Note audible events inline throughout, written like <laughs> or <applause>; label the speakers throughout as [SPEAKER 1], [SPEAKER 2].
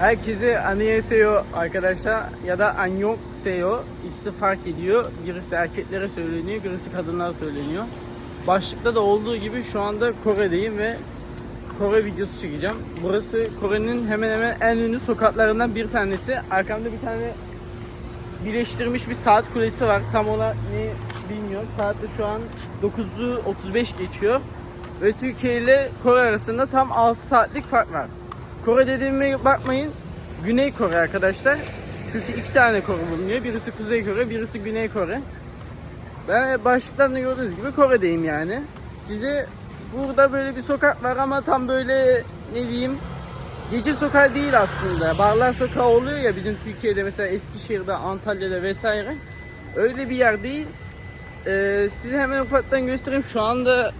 [SPEAKER 1] Herkese annyeonghaseyo arkadaşlar ya da annyeonghaseyo ikisi fark ediyor. Birisi erkeklere söyleniyor, birisi kadınlara söyleniyor. Başlıkta da olduğu gibi şu anda Kore'deyim ve Kore videosu çekeceğim. Burası Kore'nin hemen hemen en ünlü sokaklarından bir tanesi. Arkamda bir tane birleştirilmiş bir saat kulesi var. Tam ona ne bilmiyorum. Saat de şu an 9'u 35 geçiyor. Ve Türkiye ile Kore arasında tam 6 saatlik fark var. Kore dediğime bakmayın. Güney Kore arkadaşlar. Çünkü iki tane Kore bulunuyor. Birisi Kuzey Kore, birisi Güney Kore. Ben başlıktan da gördüğünüz gibi Kore'deyim yani. Size burada böyle bir sokak var ama tam böyle ne diyeyim gece sokağı değil aslında. Barlar sokağı oluyor ya bizim Türkiye'de mesela Eskişehir'de, Antalya'da vesaire. Öyle bir yer değil. Ee, size hemen ufaktan göstereyim. Şu anda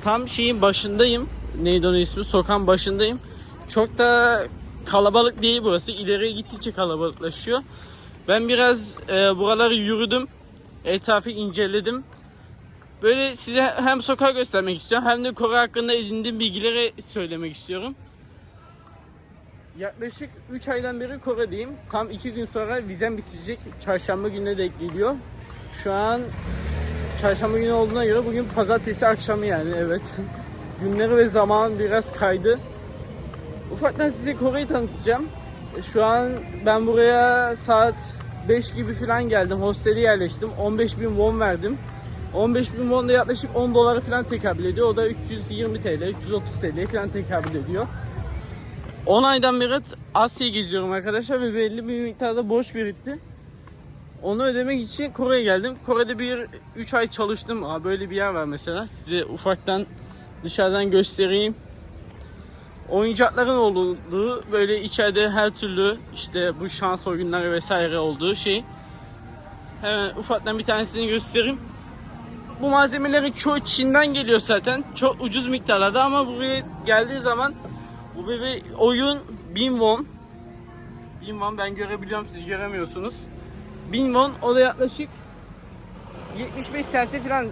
[SPEAKER 1] tam şeyin başındayım. Neydi onun ismi? Sokağın başındayım. Çok da kalabalık değil burası. İleriye gittikçe kalabalıklaşıyor. Ben biraz e, buraları yürüdüm. Etrafı inceledim. Böyle size hem sokağı göstermek istiyorum hem de Kore hakkında edindiğim bilgileri söylemek istiyorum. Yaklaşık 3 aydan beri Kore'deyim. Tam 2 gün sonra vizem bitecek. Çarşamba gününe denk geliyor. Şu an çarşamba günü olduğuna göre bugün pazartesi akşamı yani evet. <laughs> Günleri ve zaman biraz kaydı. Ufaktan size Kore'yi tanıtacağım. Şu an ben buraya saat 5 gibi falan geldim. Hostele yerleştim. 15 bin won verdim. 15 bin won da yaklaşık 10 dolara falan tekabül ediyor. O da 320 TL, 330 TL falan tekabül ediyor. 10 aydan beri Asya'yı geziyorum arkadaşlar ve belli bir miktarda borç birikti. Onu ödemek için Kore'ye geldim. Kore'de bir 3 ay çalıştım. Aa, böyle bir yer var mesela. Size ufaktan dışarıdan göstereyim. Oyuncakların olduğu böyle içeride her türlü işte bu şans oyunları vesaire olduğu şey. Hemen ufaktan bir tanesini göstereyim. Bu malzemelerin çoğu Çin'den geliyor zaten. Çok ucuz miktarlarda ama buraya geldiği zaman bu bir oyun 1000 won. 1000 won ben görebiliyorum siz göremiyorsunuz. 1000 won o da yaklaşık 75 sente falan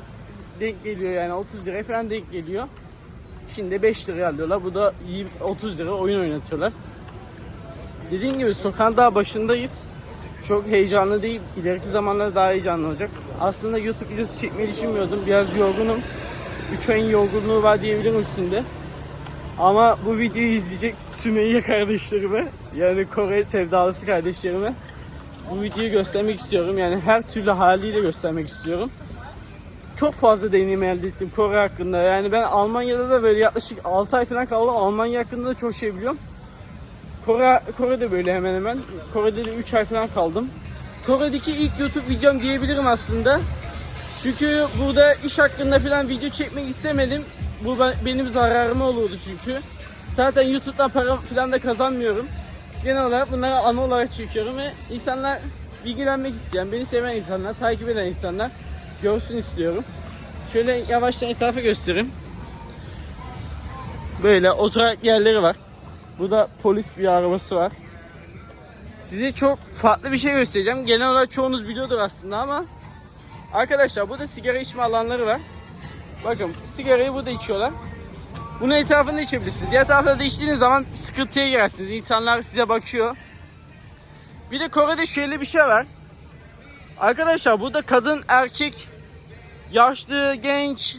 [SPEAKER 1] denk geliyor yani 30 lira falan denk geliyor. Şimdi 5 liraya alıyorlar. Bu da iyi 30 lira oyun oynatıyorlar. Dediğim gibi sokağın daha başındayız. Çok heyecanlı değil. İleriki zamanlarda daha heyecanlı olacak. Aslında YouTube videosu çekmeyi düşünmüyordum. Biraz yorgunum. 3 ayın yorgunluğu var diyebilirim üstünde. Ama bu videoyu izleyecek Sümeyye kardeşlerime yani Kore sevdalısı kardeşlerime bu videoyu göstermek istiyorum. Yani her türlü haliyle göstermek istiyorum. Çok fazla deneyim elde ettim Kore hakkında. Yani ben Almanya'da da böyle yaklaşık 6 ay falan kaldım. Almanya hakkında da çok şey biliyorum. Kore, Kore'de böyle hemen hemen. Kore'de de 3 ay falan kaldım. Kore'deki ilk YouTube videom diyebilirim aslında. Çünkü burada iş hakkında falan video çekmek istemedim. Bu ben- benim zararıma olurdu çünkü. Zaten YouTube'dan para falan da kazanmıyorum. Genel olarak bunları ana olarak çekiyorum ve insanlar bilgilenmek isteyen, beni seven insanlar, takip eden insanlar görsün istiyorum. Şöyle yavaştan etrafı göstereyim. Böyle oturak yerleri var. Burada polis bir arabası var. Size çok farklı bir şey göstereceğim. Genel olarak çoğunuz biliyordur aslında ama Arkadaşlar burada sigara içme alanları var. Bakın sigarayı burada içiyorlar. Bunun etrafında içebilirsiniz. Diğer taraflarda içtiğiniz zaman sıkıntıya girersiniz. İnsanlar size bakıyor. Bir de Kore'de şöyle bir şey var. Arkadaşlar burada kadın, erkek, yaşlı, genç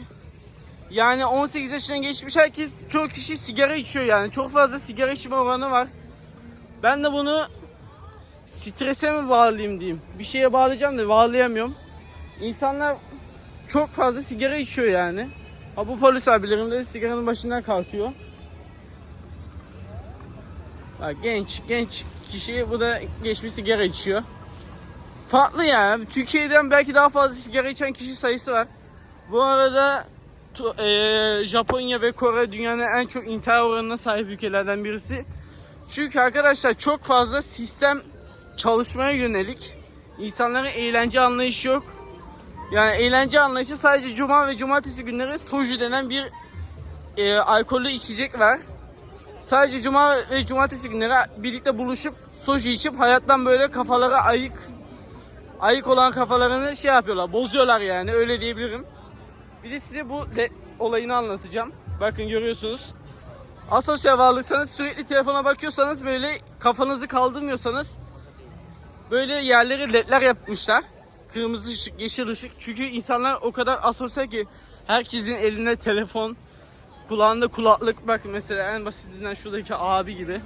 [SPEAKER 1] yani 18 yaşına geçmiş herkes çoğu kişi sigara içiyor yani. Çok fazla sigara içme oranı var. Ben de bunu strese mi bağlayayım diyeyim. Bir şeye bağlayacağım da bağlayamıyorum. İnsanlar çok fazla sigara içiyor yani. Ha bu polis abilerim de sigaranın başından kalkıyor. Bak genç genç kişi bu da geçmiş sigara içiyor. Farklı ya. Türkiye'den belki daha fazla sigara içen kişi sayısı var. Bu arada eee, Japonya ve Kore dünyanın en çok intihar oranına sahip ülkelerden birisi. Çünkü arkadaşlar çok fazla sistem çalışmaya yönelik. İnsanların eğlence anlayışı yok. Yani eğlence anlayışı sadece cuma ve cumartesi günleri soju denen bir e, alkollü içecek var. Sadece cuma ve cumartesi günleri birlikte buluşup soju içip hayattan böyle kafaları ayık ayık olan kafalarını şey yapıyorlar, bozuyorlar yani öyle diyebilirim. Bir de size bu olayını anlatacağım. Bakın görüyorsunuz. asosyal varlıksanız sürekli telefona bakıyorsanız böyle kafanızı kaldırmıyorsanız böyle yerleri ledler yapmışlar. Kırmızı ışık, yeşil ışık. Çünkü insanlar o kadar asosyal ki herkesin elinde telefon, kulağında kulaklık. Bak mesela en basitinden şuradaki abi gibi.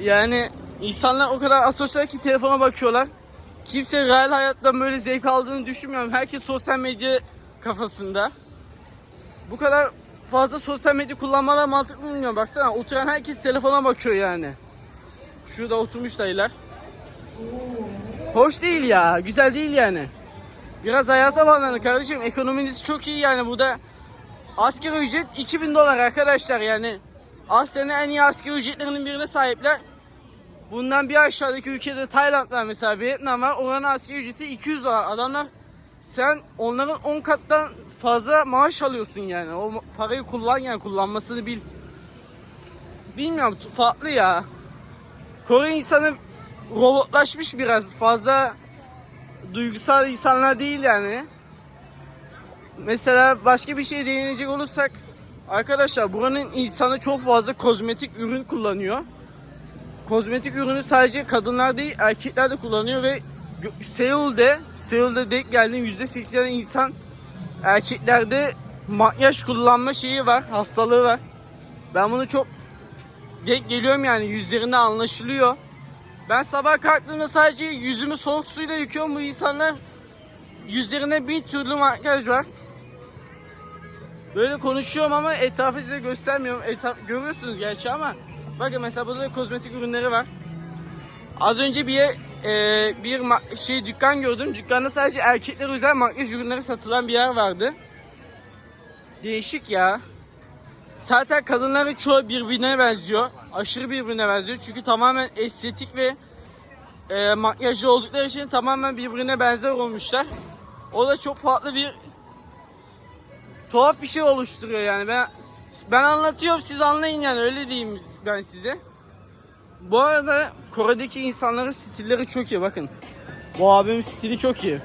[SPEAKER 1] Yani insanlar o kadar asosyal ki telefona bakıyorlar. Kimse real hayattan böyle zevk aldığını düşünmüyorum. Herkes sosyal medya kafasında. Bu kadar fazla sosyal medya kullanmalar mantıklı bilmiyorum. Baksana oturan herkes telefona bakıyor yani. Şurada oturmuş dayılar. Hoş değil ya. Güzel değil yani. Biraz hayata bağlanın kardeşim. Ekonominiz çok iyi yani. Burada asgari ücret 2000 dolar arkadaşlar yani. Asya'nın en iyi asgari ücretlerinin birine sahipler. Bundan bir aşağıdaki ülkede Tayland mesela Vietnam var. Oranın asgari ücreti 200 dolar. Adamlar sen onların 10 kattan fazla maaş alıyorsun yani. O parayı kullan yani kullanmasını bil. Bilmiyorum farklı ya. Kore insanı robotlaşmış biraz. Fazla duygusal insanlar değil yani. Mesela başka bir şey değinecek olursak arkadaşlar buranın insanı çok fazla kozmetik ürün kullanıyor. Kozmetik ürünü sadece kadınlar değil erkekler de kullanıyor ve Seul'de Seul'de denk geldiğim %80 insan erkeklerde makyaj kullanma şeyi var, hastalığı var. Ben bunu çok denk geliyorum yani yüzlerinde anlaşılıyor. Ben sabah kalktığımda sadece yüzümü soğuk suyla yıkıyorum. Bu insanlar yüzlerine bir türlü makyaj var. Böyle konuşuyorum ama etrafı size göstermiyorum. Etraf görüyorsunuz gerçi ama bakın mesela burada da kozmetik ürünleri var. Az önce bir e, bir şey dükkan gördüm. Dükkanda sadece erkekler özel makyaj ürünleri satılan bir yer vardı. Değişik ya. Zaten kadınların çoğu birbirine benziyor. Aşırı birbirine benziyor. Çünkü tamamen estetik ve e, makyajlı oldukları için tamamen birbirine benzer olmuşlar. O da çok farklı bir tuhaf bir şey oluşturuyor yani. Ben ben anlatıyorum siz anlayın yani öyle diyeyim ben size. Bu arada Kore'deki insanların stilleri çok iyi bakın. Bu abimin stili çok iyi.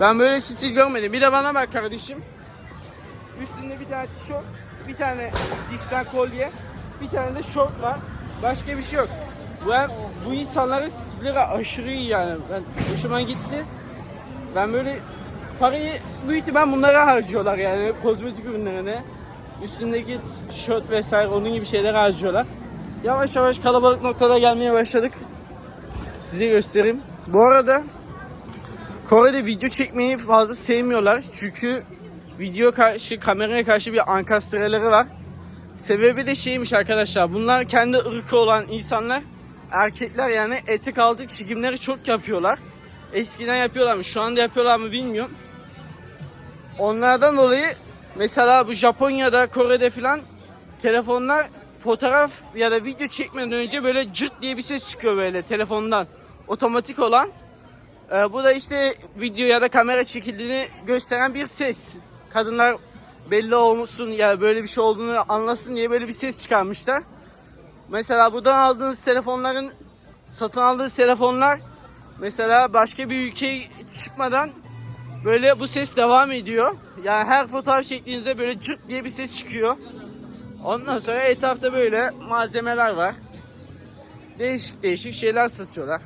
[SPEAKER 1] Ben böyle stil görmedim. Bir de bana bak kardeşim. Üstünde bir tane tişört, bir tane dişten kolye, bir tane de şort var. Başka bir şey yok. Bu, bu insanların stilleri aşırı iyi yani. Ben hoşuma gitti. Ben böyle parayı büyük ben bunlara harcıyorlar yani kozmetik ürünlerine. Üstündeki tişört vesaire onun gibi şeyler harcıyorlar. Yavaş yavaş kalabalık noktada gelmeye başladık. Size göstereyim. Bu arada Kore'de video çekmeyi fazla sevmiyorlar. Çünkü video karşı, kameraya karşı bir ankastreleri var. Sebebi de şeymiş arkadaşlar. Bunlar kendi ırkı olan insanlar. Erkekler yani etek aldık çekimleri çok yapıyorlar. Eskiden yapıyorlarmış. Şu anda yapıyorlar mı bilmiyorum. Onlardan dolayı mesela bu Japonya'da, Kore'de filan telefonlar fotoğraf ya da video çekmeden önce böyle cırt diye bir ses çıkıyor böyle telefondan. Otomatik olan. Ee, bu da işte video ya da kamera çekildiğini gösteren bir ses. Kadınlar belli olsun ya böyle bir şey olduğunu anlasın diye böyle bir ses çıkarmışlar. Mesela buradan aldığınız telefonların satın aldığınız telefonlar mesela başka bir ülkeye çıkmadan böyle bu ses devam ediyor. Yani her fotoğraf çektiğinizde böyle cırt diye bir ses çıkıyor. Ondan sonra etrafta böyle malzemeler var. Değişik değişik şeyler satıyorlar.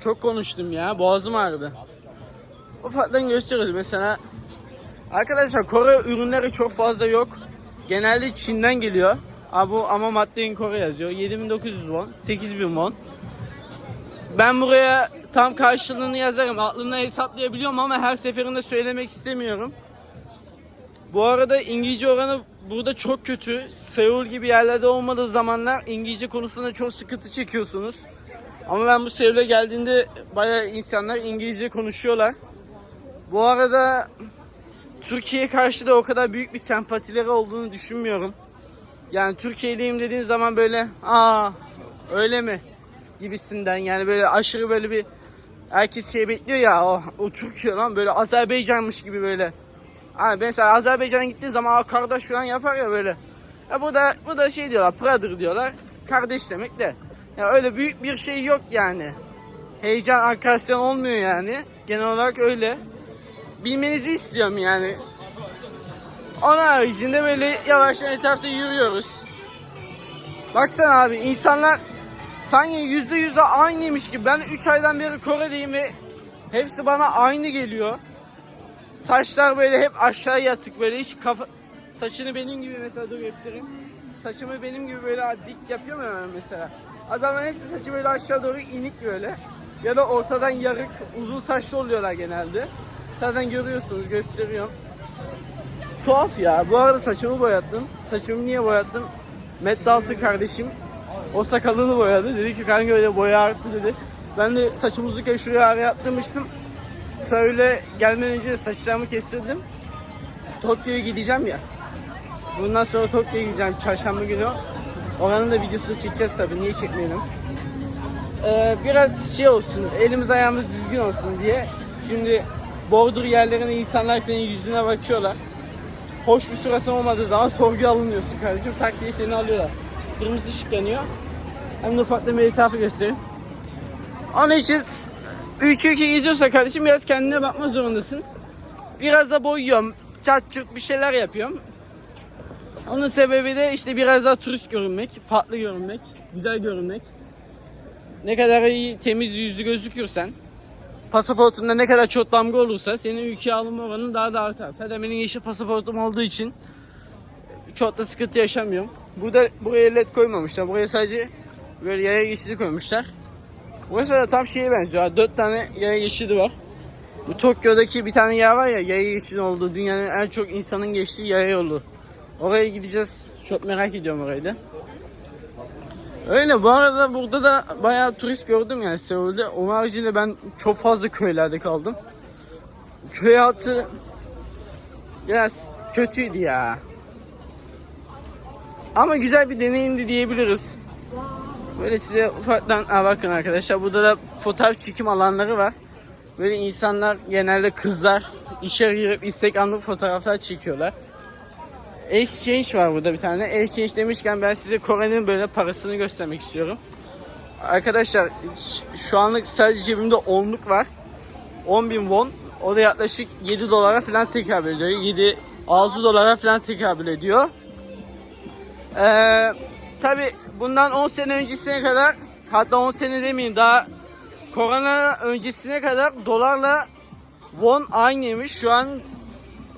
[SPEAKER 1] Çok konuştum ya. Boğazım ağrıdı. Ufaktan gösteriyoruz mesela. Arkadaşlar Kore ürünleri çok fazla yok. Genelde Çin'den geliyor. Ama, bu, ama maddenin Kore yazıyor. 7900 won, 8000 won. Ben buraya tam karşılığını yazarım. Aklımda hesaplayabiliyorum ama her seferinde söylemek istemiyorum. Bu arada İngilizce oranı burada çok kötü. Seul gibi yerlerde olmadığı zamanlar İngilizce konusunda çok sıkıntı çekiyorsunuz. Ama ben bu Seul'e geldiğinde bayağı insanlar İngilizce konuşuyorlar. Bu arada Türkiye'ye karşı da o kadar büyük bir sempatileri olduğunu düşünmüyorum. Yani Türkiye'liyim dediğin zaman böyle aa öyle mi gibisinden yani böyle aşırı böyle bir herkes şey bekliyor ya o, o Türkiye lan böyle Azerbaycanmış gibi böyle. Hani mesela Azerbaycan'a gittiğin zaman "Aa, kardeş falan yapar ya böyle. Ya bu da bu da şey diyorlar brother diyorlar. Kardeş demek de. Ya öyle büyük bir şey yok yani. Heyecan, agresyon olmuyor yani. Genel olarak öyle. Bilmenizi istiyorum yani. Onun haricinde böyle yavaştan etrafta yürüyoruz. Baksana abi insanlar sanki yüzde yüze aynıymış gibi. Ben 3 aydan beri Kore'deyim ve hepsi bana aynı geliyor. Saçlar böyle hep aşağı yatık böyle hiç kafa... Saçını benim gibi mesela dur göstereyim. Saçımı benim gibi böyle dik yapıyorum ya ben mesela. Adamların hepsi saçı böyle aşağı doğru inik böyle. Ya da ortadan yarık uzun saçlı oluyorlar genelde. Zaten görüyorsunuz gösteriyorum. Tuhaf ya. Bu arada saçımı boyattım. Saçımı niye boyattım? Matt Dalton kardeşim o sakalını boyadı. Dedi ki kanka öyle boya arttı dedi. Ben de saçımı uzunken şuraya araya attırmıştım. Söyle gelmeden önce de saçlarımı kestirdim. Tokyo'ya gideceğim ya. Bundan sonra Tokyo'ya gideceğim çarşamba günü. Oranın da videosunu çekeceğiz tabii. Niye çekmeyelim? Ee, biraz şey olsun, elimiz ayağımız düzgün olsun diye. Şimdi bordur yerlerine insanlar senin yüzüne bakıyorlar. Hoş bir suratın olmadığı zaman sorguya alınıyorsun kardeşim. Tak diye seni alıyorlar. Kırmızı ışık yanıyor. Hem de ufak da bir etrafı göstereyim. Onun için ülke ülke geziyorsa kardeşim biraz kendine bakma zorundasın. Biraz da boyuyorum. Çat çurt bir şeyler yapıyorum. Onun sebebi de işte biraz daha turist görünmek, farklı görünmek, güzel görünmek. Ne kadar iyi temiz yüzlü gözükürsen, pasaportunda ne kadar çok damga olursa senin ülkeye alınma oranın daha da artar. Zaten benim yeşil pasaportum olduğu için çok da sıkıntı yaşamıyorum. Burada buraya led koymamışlar. Buraya sadece böyle yaya geçidi koymuşlar. Burası da tam şeye benziyor. Dört tane yaya geçidi var. Bu Tokyo'daki bir tane yer var ya yaya geçidi olduğu dünyanın en çok insanın geçtiği yaya yolu. Oraya gideceğiz. Çok merak ediyorum orayı da. Öyle bu arada burada da bayağı turist gördüm yani Seul'de. Onun haricinde ben çok fazla köylerde kaldım. Köy hayatı biraz kötüydü ya. Ama güzel bir deneyimdi diyebiliriz. Böyle size ufaktan ha bakın arkadaşlar burada da fotoğraf çekim alanları var. Böyle insanlar genelde kızlar içeri girip Instagram'da fotoğraflar çekiyorlar. Exchange var burada bir tane. Exchange demişken ben size Kore'nin böyle parasını göstermek istiyorum. Arkadaşlar şu anlık sadece cebimde 10'luk var. 10 bin won. O da yaklaşık 7 dolara falan tekabül ediyor. 7 6 dolara falan tekabül ediyor. Ee, Tabi bundan 10 sene öncesine kadar hatta 10 sene demeyeyim daha korona öncesine kadar dolarla won aynıymış. Şu an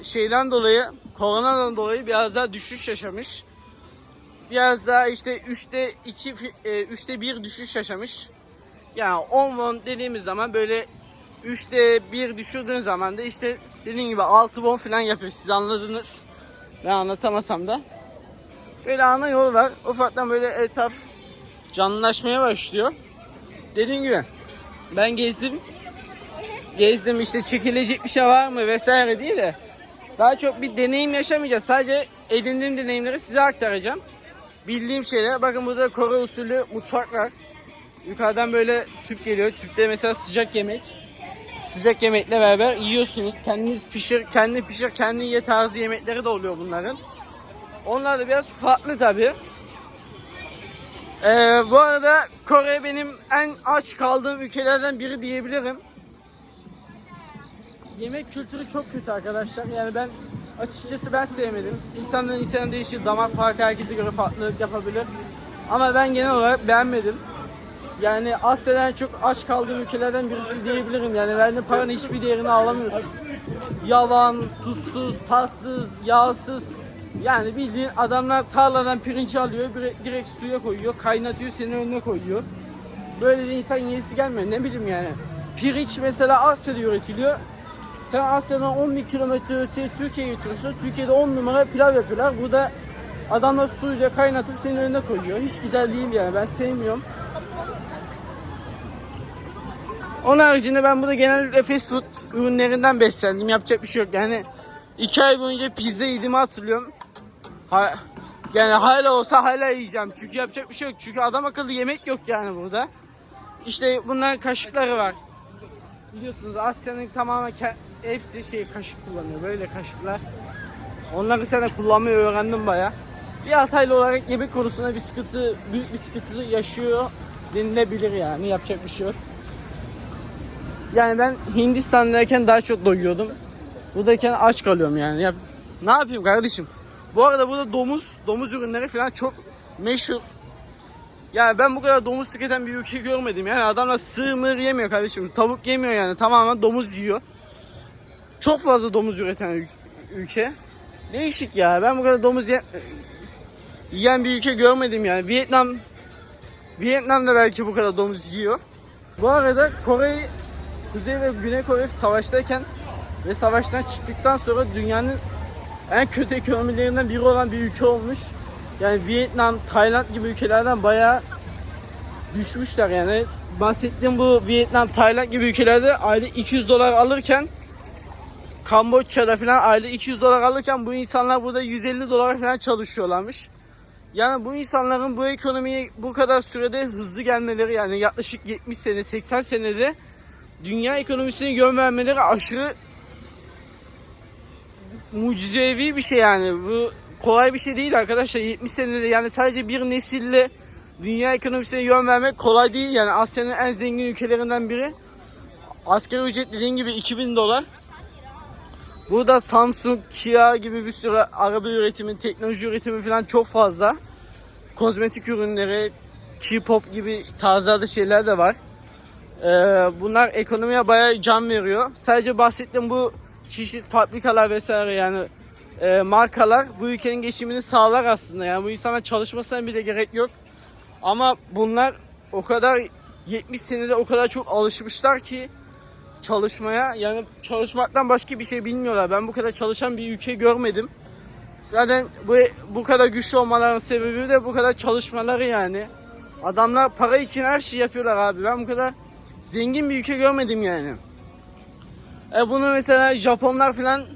[SPEAKER 1] şeyden dolayı koronadan dolayı biraz daha düşüş yaşamış. Biraz daha işte 3'te 2 e, 3'te 1 düşüş yaşamış. Yani 10 won dediğimiz zaman böyle 3'te 1 düşürdüğün zaman da işte dediğim gibi 6 won falan yapıyor. Siz anladınız. Ben anlatamasam da. Böyle ana yol var. Ufaktan böyle etap canlılaşmaya başlıyor. Dediğim gibi ben gezdim. Gezdim işte çekilecek bir şey var mı vesaire diye de daha çok bir deneyim yaşamayacağız. Sadece edindiğim deneyimleri size aktaracağım. Bildiğim şeyler. Bakın burada Kore usulü mutfak var. Yukarıdan böyle tüp geliyor. Tüpte mesela sıcak yemek. Sıcak yemekle beraber yiyorsunuz. Kendiniz pişir, kendi pişir, kendi ye tarzı yemekleri de oluyor bunların. Onlar da biraz farklı tabi. Ee, bu arada Kore benim en aç kaldığım ülkelerden biri diyebilirim. Yemek kültürü çok kötü arkadaşlar. Yani ben açıkçası ben sevmedim. İnsandan insana değişir. Damak farkı herkese göre farklılık yapabilir. Ama ben genel olarak beğenmedim. Yani Asya'dan çok aç kaldığım ülkelerden birisi diyebilirim. Yani verdiğin paranın hiçbir değerini alamıyorsun. Yavan, tuzsuz, tatsız, yağsız. Yani bildiğin adamlar tarladan pirinç alıyor, direkt, suya koyuyor, kaynatıyor, senin önüne koyuyor. Böyle de insan yiyesi gelmiyor. Ne bileyim yani. Pirinç mesela Asya'da üretiliyor. Sen Asya'dan 10 bin kilometre öteye Türkiye'ye götürüyorsun. Türkiye'de 10 numara pilav yapıyorlar. Burada adamlar suyla kaynatıp senin önüne koyuyor. Hiç güzel değil yani. Ben sevmiyorum. Onun haricinde ben burada genellikle fast food ürünlerinden beslendim. Yapacak bir şey yok. Yani iki ay boyunca pizza yediğimi hatırlıyorum. Ha, yani hala olsa hala yiyeceğim. Çünkü yapacak bir şey yok. Çünkü adam akıllı yemek yok yani burada. İşte bunların kaşıkları var. Biliyorsunuz Asya'nın tamamen hepsi şey kaşık kullanıyor. Böyle kaşıklar. Onları sen de kullanmayı öğrendim baya. Bir Hataylı olarak yemek konusunda bir sıkıntı, büyük bir sıkıntı yaşıyor denilebilir yani. Yapacak bir şey yok. Yani ben Hindistan'dayken daha çok doyuyordum. Buradayken aç kalıyorum yani. Yap- Ne yapayım kardeşim? Bu arada burada domuz, domuz ürünleri falan çok meşhur. Yani ben bu kadar domuz tüketen bir ülke görmedim. Yani adamlar sığ mır yemiyor kardeşim. Tavuk yemiyor yani. Tamamen domuz yiyor. Çok fazla domuz üreten ül- ülke. Değişik ya. Ben bu kadar domuz ye- yiyen bir ülke görmedim yani. Vietnam Vietnam'da belki bu kadar domuz yiyor. Bu arada Kore Kuzey ve Güney Kore savaştayken ve savaştan çıktıktan sonra dünyanın en kötü ekonomilerinden biri olan bir ülke olmuş. Yani Vietnam, Tayland gibi ülkelerden bayağı düşmüşler yani. Bahsettiğim bu Vietnam, Tayland gibi ülkelerde aylık 200 dolar alırken Kamboçya'da falan aylık 200 dolar alırken bu insanlar burada 150 dolar falan çalışıyorlarmış. Yani bu insanların bu ekonomiye bu kadar sürede hızlı gelmeleri yani yaklaşık 70 sene 80 senede dünya ekonomisine yön vermeleri aşırı mucizevi bir şey yani. Bu kolay bir şey değil arkadaşlar. 70 senede yani sadece bir nesille dünya ekonomisine yön vermek kolay değil. Yani Asya'nın en zengin ülkelerinden biri. Asgari ücret dediğin gibi 2000 dolar. Burada Samsung, Kia gibi bir sürü araba üretimi, teknoloji üretimi falan çok fazla. Kozmetik ürünleri, K-pop gibi tarzlarda şeyler de var. Ee, bunlar ekonomiye bayağı can veriyor. Sadece bahsettiğim bu çeşitli fabrikalar vesaire yani e, markalar bu ülkenin geçimini sağlar aslında. Yani bu insana çalışmasına bile gerek yok. Ama bunlar o kadar 70 senede o kadar çok alışmışlar ki çalışmaya yani çalışmaktan başka bir şey bilmiyorlar. Ben bu kadar çalışan bir ülke görmedim. Zaten bu bu kadar güçlü olmalarının sebebi de bu kadar çalışmaları yani. Adamlar para için her şeyi yapıyorlar abi. Ben bu kadar zengin bir ülke görmedim yani. E bunu mesela Japonlar falan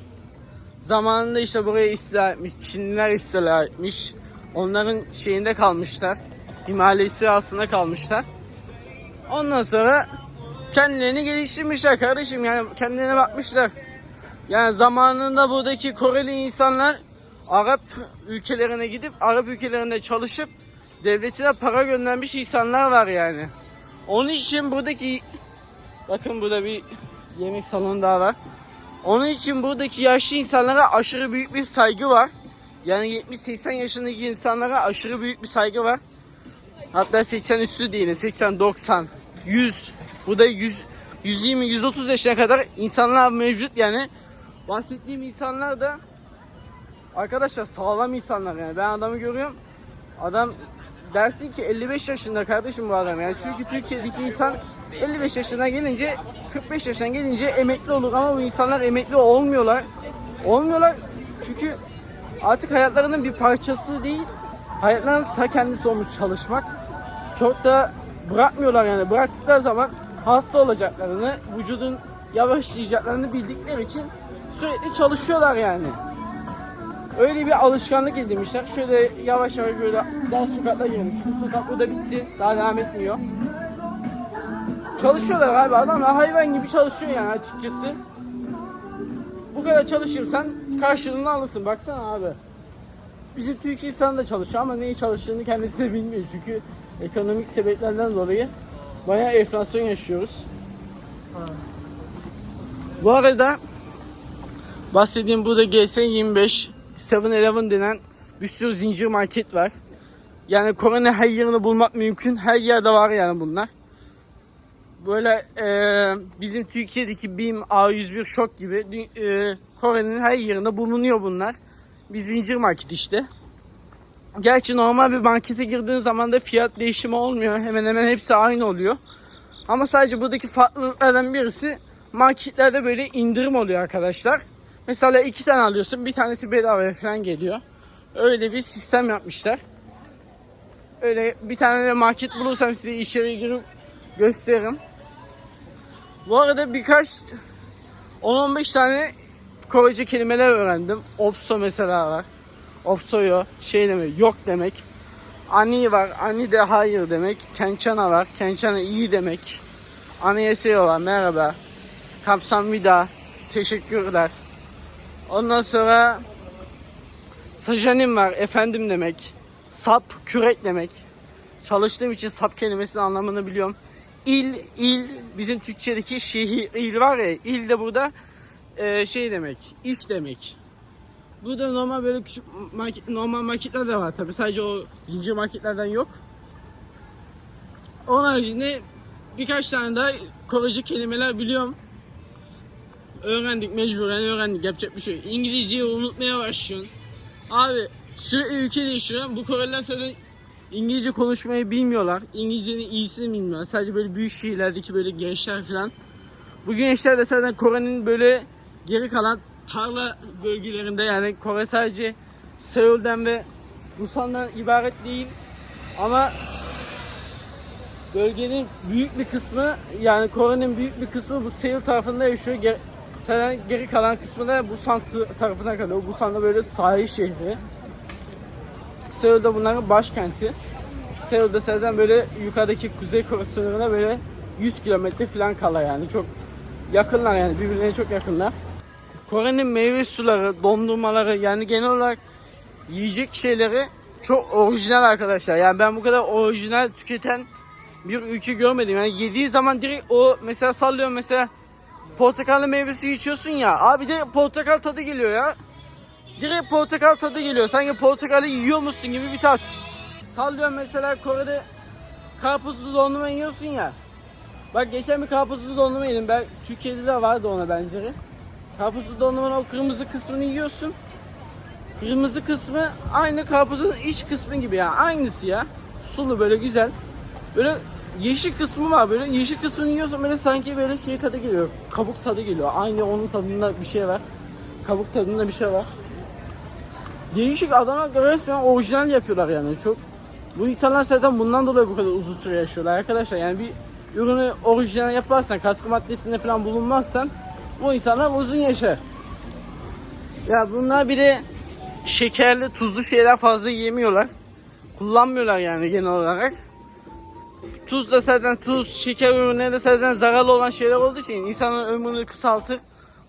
[SPEAKER 1] zamanında işte buraya istila etmiş. Çinliler istila etmiş. Onların şeyinde kalmışlar. Himalaya altında kalmışlar. Ondan sonra kendilerini geliştirmişler kardeşim yani kendilerine bakmışlar. Yani zamanında buradaki Koreli insanlar Arap ülkelerine gidip Arap ülkelerinde çalışıp devletine para göndermiş insanlar var yani. Onun için buradaki bakın burada bir yemek salonu daha var. Onun için buradaki yaşlı insanlara aşırı büyük bir saygı var. Yani 70-80 yaşındaki insanlara aşırı büyük bir saygı var. Hatta 80 üstü diyelim. 80, 90, 100. Burada 100, 120, 130 yaşına kadar insanlar mevcut yani. Bahsettiğim insanlar da arkadaşlar sağlam insanlar yani. Ben adamı görüyorum. Adam dersin ki 55 yaşında kardeşim bu adam yani. Çünkü Türkiye'deki insan 55 yaşına gelince 45 yaşına gelince emekli olur ama bu insanlar emekli olmuyorlar. Olmuyorlar çünkü artık hayatlarının bir parçası değil. Hayatlarının ta kendisi olmuş çalışmak. Çok da bırakmıyorlar yani. Bıraktıkları zaman hasta olacaklarını, vücudun yavaşlayacaklarını bildikleri için sürekli çalışıyorlar yani. Öyle bir alışkanlık edinmişler. Şöyle yavaş yavaş böyle daha sokakta girelim. Şu sokak burada bitti. Daha devam etmiyor. Çalışıyorlar abi. Adamlar hayvan gibi çalışıyor yani açıkçası. Bu kadar çalışırsan karşılığını alırsın. Baksana abi. Bizim Türk insanı da çalışıyor ama neyi çalıştığını kendisi de bilmiyor. Çünkü ekonomik sebeplerden dolayı bayağı enflasyon yaşıyoruz. Bu arada bahsettiğim burada GS 25 7-Eleven denen bir sürü zincir market var. Yani Kore'nin her yerini bulmak mümkün. Her yerde var yani bunlar. Böyle e, bizim Türkiye'deki BİM A101 Şok gibi e, Kore'nin her yerinde bulunuyor bunlar. Bir zincir market işte. Gerçi normal bir markete girdiğin zaman da fiyat değişimi olmuyor. Hemen hemen hepsi aynı oluyor. Ama sadece buradaki farklılıklardan birisi marketlerde böyle indirim oluyor arkadaşlar. Mesela iki tane alıyorsun bir tanesi bedava falan geliyor. Öyle bir sistem yapmışlar. Öyle bir tane de market bulursam size içeri girip gösteririm. Bu arada birkaç 10-15 tane Korece kelimeler öğrendim. Opso mesela var. Opsoyo şey demek yok demek. Ani var. Ani de hayır demek. Kençana var. Kençana iyi demek. Anayeseo var. Merhaba. Kamsamvida. Teşekkürler. Ondan sonra Sajanim var. Efendim demek. Sap kürek demek. Çalıştığım için sap kelimesinin anlamını biliyorum. İl, il bizim Türkçedeki şehir, il var ya, il de burada e, şey demek, iş demek. Burada normal böyle küçük market, normal marketler de var tabi sadece o zincir marketlerden yok. Onun haricinde birkaç tane daha Korece kelimeler biliyorum. Öğrendik mecburen öğrendik yapacak bir şey. İngilizceyi unutmaya başlıyorsun. Abi sürekli ülke değişiyor. Bu Koreliler zaten İngilizce konuşmayı bilmiyorlar. İngilizcenin iyisini bilmiyorlar. Sadece böyle büyük şehirlerdeki böyle gençler falan. Bu gençler de zaten Kore'nin böyle geri kalan tarla bölgelerinde yani Kore sadece Seul'den ve Busan'dan ibaret değil. Ama bölgenin büyük bir kısmı yani Kore'nin büyük bir kısmı bu Seul tarafında yaşıyor. Ger- zaten geri kalan kısmı da Busan tarafına kalıyor. Busan'da böyle sahil şehri. Seul da bunların başkenti. Seul'da zaten böyle yukarıdaki Kuzey Kore sınırına böyle 100 kilometre falan kala yani çok yakınlar yani birbirlerine çok yakınlar. Kore'nin meyve suları, dondurmaları yani genel olarak yiyecek şeyleri çok orijinal arkadaşlar. Yani ben bu kadar orijinal tüketen bir ülke görmedim. Yani yediği zaman direkt o mesela sallıyorum mesela portakallı meyvesi içiyorsun ya. Abi direkt portakal tadı geliyor ya. Direkt portakal tadı geliyor. Sanki portakalı yiyormuşsun gibi bir tat. Sallıyorum mesela Kore'de karpuzlu dondurma yiyorsun ya. Bak geçen bir karpuzlu dondurma yedim. Ben Türkiye'de de vardı ona benzeri. Karpuzlu dondurmanın o kırmızı kısmını yiyorsun. Kırmızı kısmı aynı karpuzun iç kısmı gibi ya. Aynısı ya. Sulu böyle güzel. Böyle yeşil kısmı var böyle. Yeşil kısmını yiyorsun böyle sanki böyle şey tadı geliyor. Kabuk tadı geliyor. Aynı onun tadında bir şey var. Kabuk tadında bir şey var. Değişik adamlar resmen orijinal yapıyorlar yani çok. Bu insanlar zaten bundan dolayı bu kadar uzun süre yaşıyorlar arkadaşlar. Yani bir ürünü orijinal yaparsan, katkı maddesinde falan bulunmazsan bu insanlar uzun yaşar. Ya bunlar bir de şekerli, tuzlu şeyler fazla yemiyorlar. Kullanmıyorlar yani genel olarak. Tuz da zaten tuz, şeker ürünleri de zaten zararlı olan şeyler olduğu için insanın ömrünü kısaltır.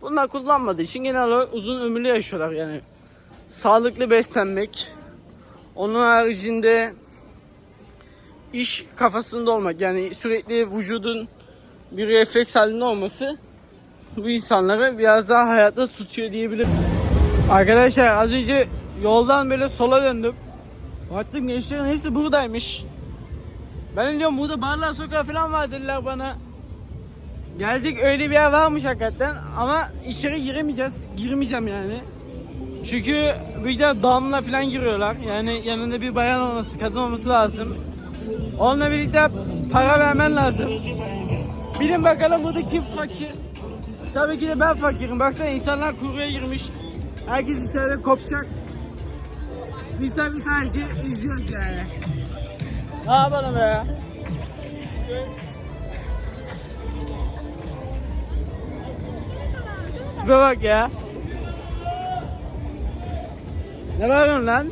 [SPEAKER 1] Bunlar kullanmadığı için genel olarak uzun ömürlü yaşıyorlar yani. Sağlıklı beslenmek, onun haricinde iş kafasında olmak yani sürekli vücudun bir refleks halinde olması bu insanları biraz daha hayatta tutuyor diyebilirim. Arkadaşlar az önce yoldan böyle sola döndüm. Baktım gençlerin hepsi buradaymış. Ben diyorum burada barlar sokağı falan var dediler bana. Geldik öyle bir yer varmış hakikaten ama içeri giremeyeceğiz. Girmeyeceğim yani. Çünkü bir de damla falan giriyorlar. Yani yanında bir bayan olması, kadın olması lazım. Onunla birlikte para vermen lazım. Bilin bakalım burada kim fakir? Tabii ki de ben fakirim. Baksana insanlar kuyruğa girmiş. Herkes içeride kopacak. Biz tabii sadece izliyoruz yani. Ne yapalım ya? Tipe bak ya. Ne bağırıyorsun lan?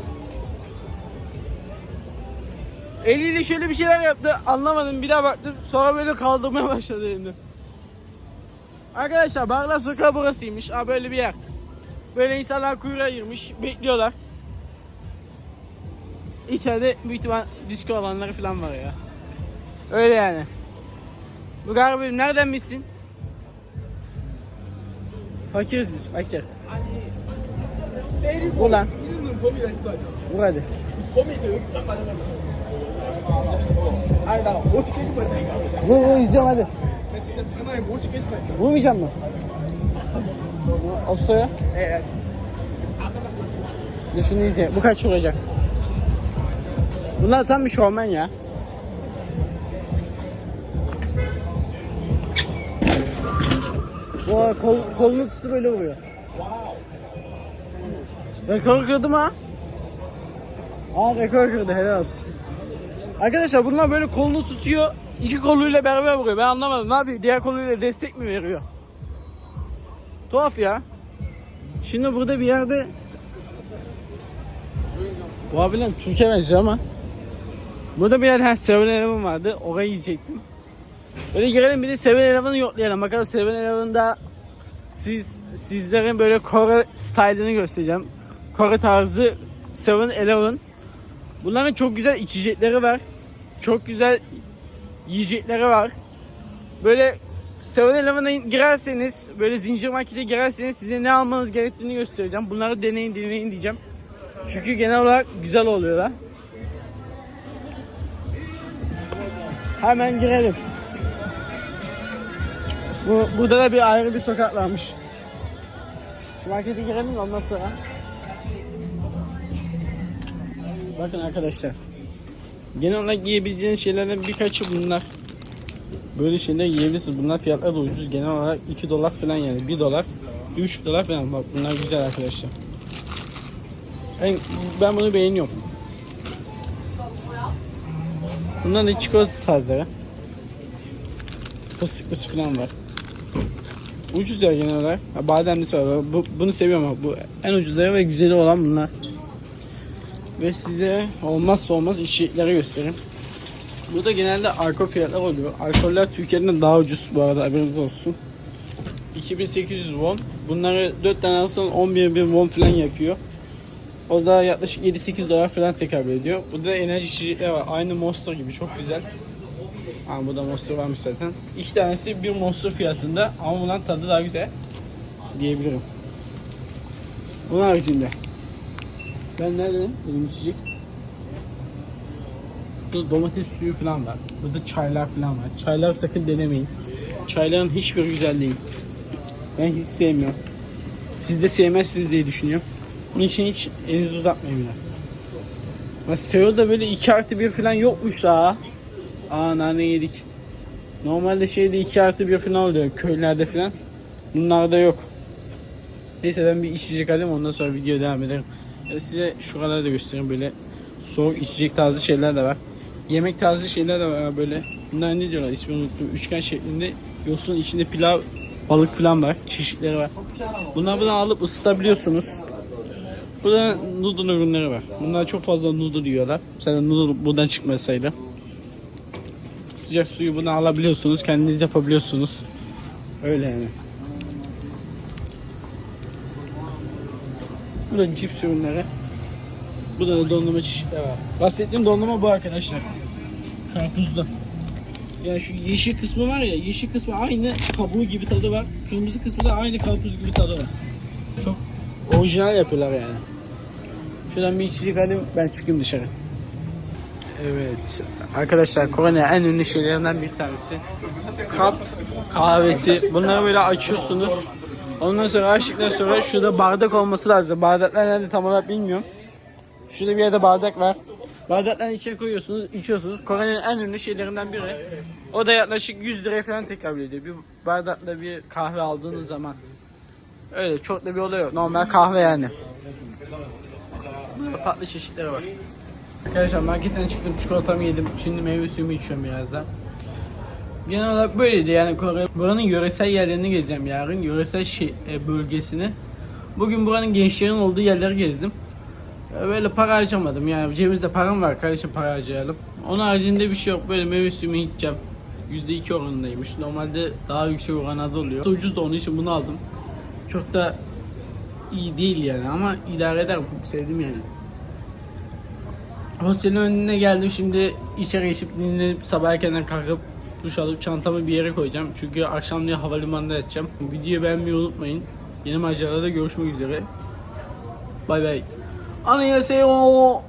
[SPEAKER 1] Eliyle şöyle bir şeyler yaptı. Anlamadım. Bir daha baktım. Sonra böyle kaldırmaya başladı elini. Arkadaşlar Bağlar Sokağı burasıymış. Ha böyle bir yer. Böyle insanlar kuyruğa girmiş. Bekliyorlar. İçeride büyük ihtimal disco alanları falan var ya. Öyle yani. Bu garibim nereden bilsin? Fakiriz biz fakir. Bu lan. Bu hadi. Vur vur izliyorum hadi. Vurmayacağım mı? Opso'ya? Evet. Dur şunu izle. Bu kaç vuracak? Bunlar tam bir şovmen ya. Vay kol, kolunu tutup öyle vuruyor. Rekor kırdı mı? Aa rekor kırdı helal olsun. Arkadaşlar bunlar böyle kolunu tutuyor. iki koluyla beraber vuruyor. Ben anlamadım. Ne yapıyor? Diğer koluyla destek mi veriyor? Tuhaf ya. Şimdi burada bir yerde Bu abi lan Türkiye benziyor ama Burada bir yer her 7-Eleven vardı. Oraya gidecektim. Böyle girelim bir de 7-Eleven'ı yoklayalım. Bakalım 7-Eleven'da siz sizlerin böyle Kore style'ını göstereceğim. Kore tarzı 7-Eleven. Bunların çok güzel içecekleri var. Çok güzel yiyecekleri var. Böyle 7-Eleven'a girerseniz böyle zincir markete girerseniz size ne almanız gerektiğini göstereceğim. Bunları deneyin deneyin diyeceğim. Çünkü genel olarak güzel oluyorlar. Hemen girelim. Bu, burada da bir ayrı bir sokak varmış. Şu markete girelim ondan sonra. Bakın arkadaşlar. Genel olarak giyebileceğiniz şeylerden birkaçı bunlar. Böyle şeyler yiyebilirsiniz. Bunlar fiyatları da ucuz. Genel olarak 2 dolar falan yani. 1 dolar. 3 dolar falan. Bak bunlar güzel arkadaşlar. Ben, ben bunu beğeniyorum. Bunlar da çikolata tarzları. Fıstıklısı falan var. Ucuz ya genel olarak. Bademlisi var. Bu, bunu seviyorum bu en ucuzları ve güzeli olan bunlar. Ve size olmazsa olmaz içecekleri göstereyim. Burada genelde alkol fiyatlar oluyor. Alkoller Türkiye'den daha ucuz bu arada haberiniz olsun. 2800 won. Bunları 4 tane alırsan 11 bin won falan yapıyor. O da yaklaşık 7-8 dolar falan tekabül ediyor. Burada enerji içecekler var. Aynı Monster gibi çok güzel. Ama burada Monster varmış zaten. İki tanesi bir Monster fiyatında ama bundan tadı daha güzel diyebilirim. Bunun haricinde ben nereden benim içecek? Burada domates suyu falan var. Burada çaylar falan var. Çaylar sakın denemeyin. Çayların hiçbir güzel değil. Ben hiç sevmiyorum. Siz de sevmezsiniz diye düşünüyorum. Bunun için hiç elinizi uzatmayın bile. Ama Seul'da böyle 2 artı 1 falan yokmuş daha. Aa nane yedik. Normalde şeyde 2 artı 1 falan oluyor köylerde falan. Bunlarda yok. Neyse ben bir içecek alayım ondan sonra video devam ederim. Ya da size şuraları da göstereyim böyle soğuk içecek tarzı şeyler de var. Yemek tarzı şeyler de var böyle. Bunlar ne diyorlar ismini unuttum. Üçgen şeklinde yosun içinde pilav balık falan var. Çeşitleri var. Bunları buradan alıp ısıtabiliyorsunuz. Burada noodle ürünleri var. Bunlar çok fazla noodle yiyorlar. Mesela noodle buradan çıkmasaydı. Sıcak suyu buradan alabiliyorsunuz. Kendiniz yapabiliyorsunuz. Öyle yani. Burada cips ürünleri. Burada da dondurma çeşitleri var. Bahsettiğim dondurma bu arkadaşlar. Karpuzlu. Yani şu yeşil kısmı var ya, yeşil kısmı aynı kabuğu gibi tadı var. Kırmızı kısmı da aynı karpuz gibi tadı var. Çok orijinal yapıyorlar yani. Şuradan bir içecek alayım ben çıkayım dışarı. Evet arkadaşlar Kore'nin en ünlü şeylerinden bir tanesi. Kap kahvesi. Bunları böyle açıyorsunuz. Ondan sonra açtıktan sonra şurada bardak olması lazım. Bardaklar nerede tam olarak bilmiyorum. Şurada bir yerde bardak var. Bardakların içine koyuyorsunuz, içiyorsunuz. Kore'nin en ünlü şeylerinden biri. O da yaklaşık 100 liraya falan tekabül ediyor. Bir bardakla bir kahve aldığınız zaman. Öyle çok da bir olay yok. Normal kahve yani. Burada farklı çeşitleri var. Arkadaşlar marketten çıktım çikolatamı yedim. Şimdi meyve suyumu içiyorum biraz da. Genel olarak böyleydi yani Kore. Buranın yöresel yerlerini gezeceğim yarın. Yöresel şey, e, bölgesini. Bugün buranın gençlerin olduğu yerleri gezdim. E, Böyle para harcamadım yani cebimizde param var kardeşim para harcayalım. Onun haricinde bir şey yok böyle meyve suyumu içeceğim. %2 oranındaymış. Normalde daha yüksek oranlarda oluyor. Ucuz da onun için bunu aldım. Çok da iyi değil yani ama idare eder. Sevdim yani. Hostelin önüne geldim şimdi içeri geçip dinlenip sabah erkenden kalkıp duş alıp çantamı bir yere koyacağım. Çünkü akşamleyin havalimanında yatacağım. Videoyu beğenmeyi unutmayın. Yeni maceralarda görüşmek üzere. Bay bay. Annyeonghaseyo.